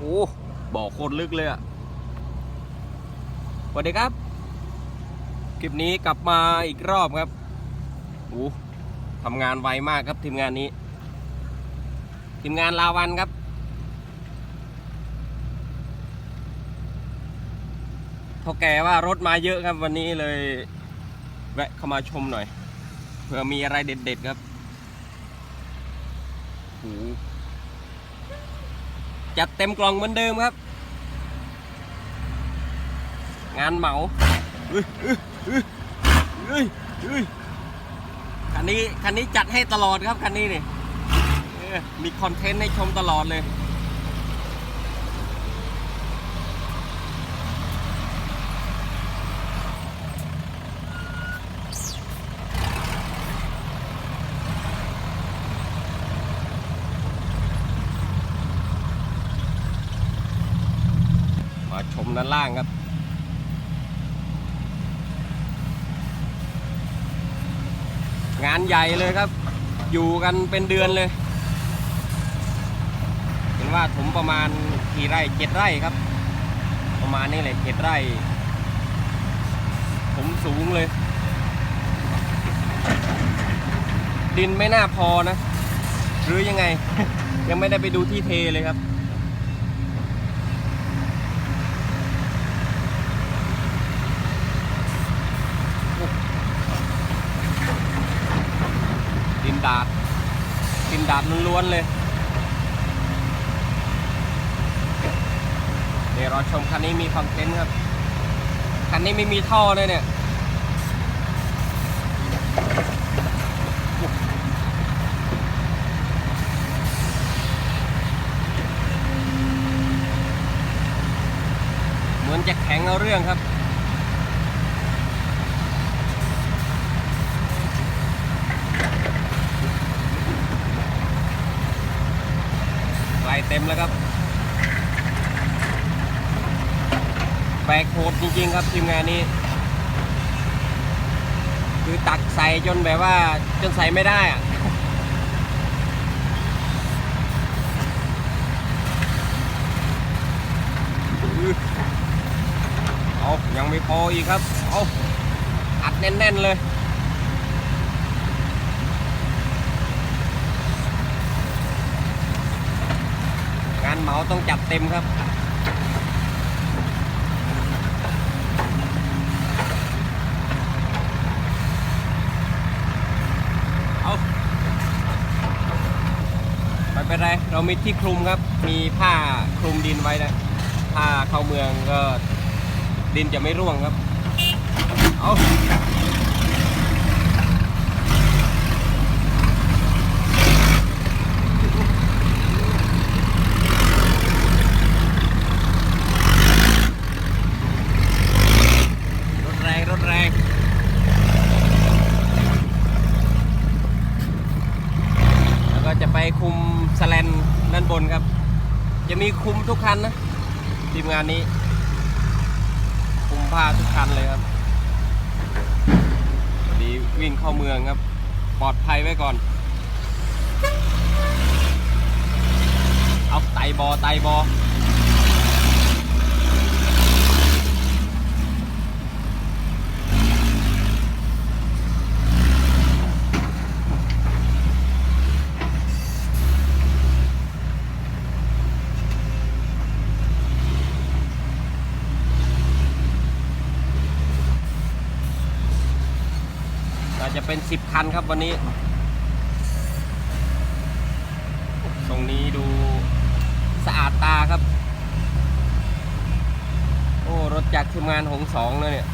โอ้บ่อโคตรลึกเลยอะสวัสดีครับ คลิปนี้กลับมาอีกรอบครับโอ้ทำงานไวมากครับทีมงานนี้ ทีมงานลาวันครับเท่าแกว่ารถมาเยอะครับวันนี้เลย แวะเข้ามาชมหน่อยเผื่อมีอะไรเด็ดๆครับโอ้โห จัดเต็มกล่องเหมือนเดิมครับ งานเหมาเอ้ยเอ้ยเอ้ยเอ้ยเอ้ยคันนี้คันนี้จัดให้ตลอดครับคันนี้นี่เออมีคอนเทนต์ให้ชมตลอดเลย มด้านล่างครับ งานใหญ่เลยครับ อยู่กันเป็นเดือนเลย เห็นว่าผมประมาณกี่ไร่เจ็ดไร่ครับ ประมาณนี้เลยเจ็ดไร่ผมสูงเลย ดินไม่น่าพอนะ หรือยังไง ยังไม่ได้ไปดูที่เทเลยครับ ดินดาดดินดาดล้วนๆเลยเดี๋ยวเราชมคันนี้มีคอนเทนต์ครับ คันนี้ไม่มีท่อเลยเนี่ยเหมือนจะแข็งเอาเรื่องครับ เต็มแล้วครับแบกโหดจริงๆครับทีมงานนี้ คือตักใส่จนแบบว่าจนใส่ไม่ได้อะเอายังไม่พออีกครับ เอาอัดแน่นๆเลย งาน เหมาต้องจัดเต็มครับ เอาไม่เป็นไร เรามีที่คลุมครับ มีผ้าคลุมดินไว้นะถ้าเข้าเมืองก็ดินจะไม่ร่วงครับ เอารถแรง รถแรง แล้วก็จะไปคุมสแลนด้านบนครับ จะมี คุมทุกคันนะทีมงานนี้ คุมผ้าทุกคันเลยครับพอดีวิ่งเข้าเมืองครับ ปลอดภัยไว้ก่อน เอาไตบอไตบอ เป็นสิบคันครับวันนี้ตรงนี้ดูสะอาดตาครับ โอ้ รถจากทีมงานหงสองเลยเนี่ย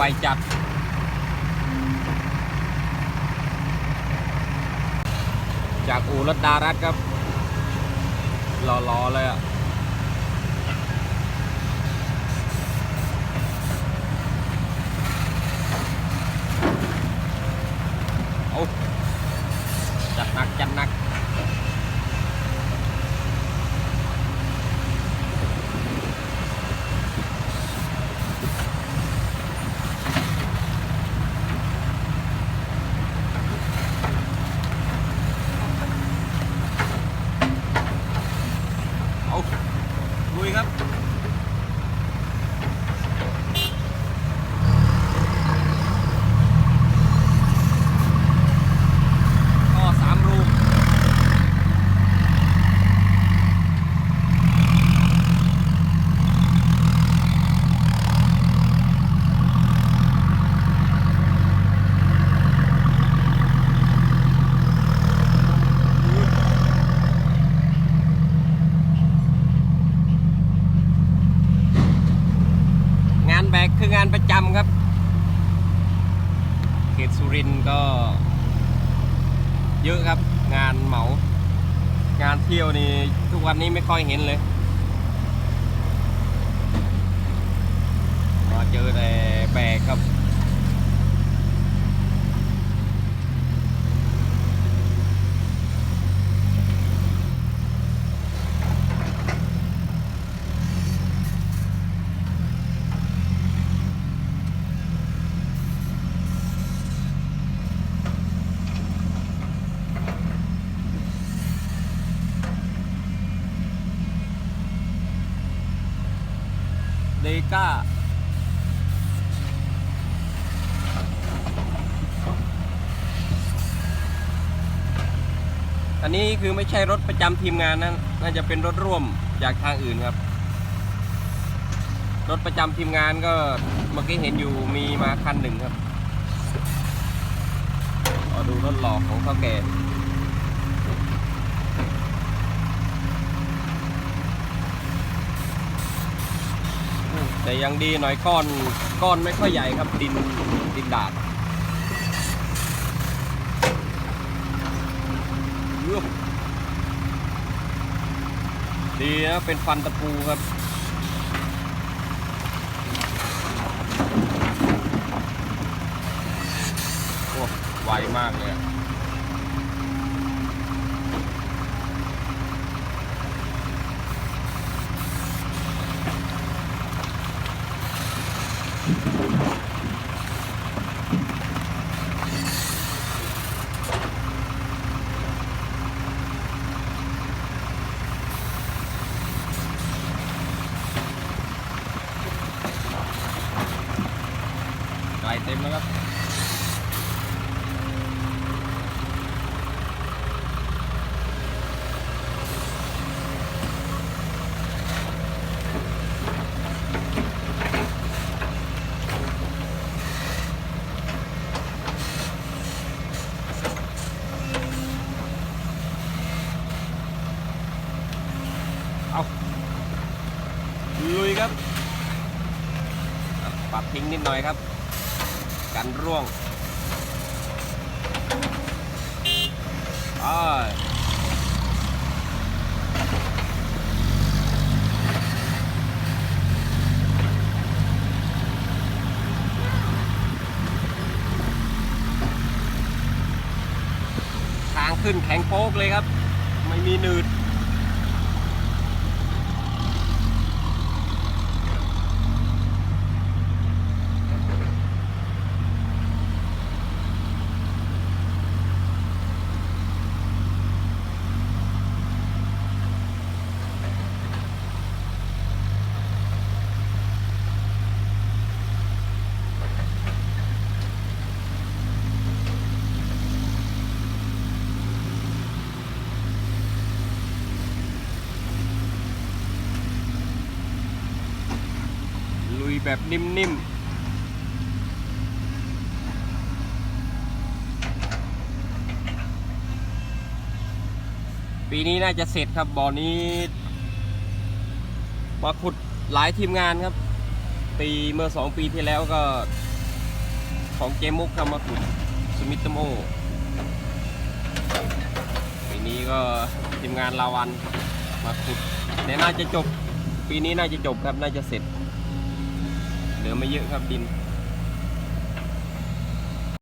ไวจัดจากอู่รถดารัตครับรอๆเลยอะเอาจัดหนักจัดหนัก เอาลุยครับ ก็สามรูปงานแบกคืองานประจำครับ เขตสุรินก็ เยอะครับ งานเหมา งานเที่ยวนี่ทุกวันนี้ไม่ค่อยเห็นเลยมาเจอแต่แบกครับ ก้าอันนี้คือไม่ใช่รถประจำทีมงานนะน่าจะเป็นรถร่วมจากทางอื่นครับ รถประจำทีมงานก็เมื่อกี้เห็นอยู่มีมาคันหนึ่งครับขอดูรถหลอกของเขาแก่ แต่ยังดีหน่อยก้อนก้อนไม่ค่อยใหญ่ครับดินดินดาดดีนะเป็นฟันตะปูครับโอ้ไวมากเลย เอาลุยครับอะปัดทิ้งนิดหน่อยครับ กันร่วงไปทางขึ้นแข็งโป๊กเลยครับ ไม่มีหนืด แบบนิ่มๆปีนี้น่าจะเสร็จครับบ่อนี้มาขุดหลายทีมงานครับ ปีเมื่อสองปีที่แล้วก็ ของเจมุกครับมาขุดสมิธโมปีนี้ก็ทีมงานลาวันมาขุดแต่น่าจะจบ ปีนี้น่าจะจบครับน่าจะเสร็จ เหลือไม่เยอะครับดิน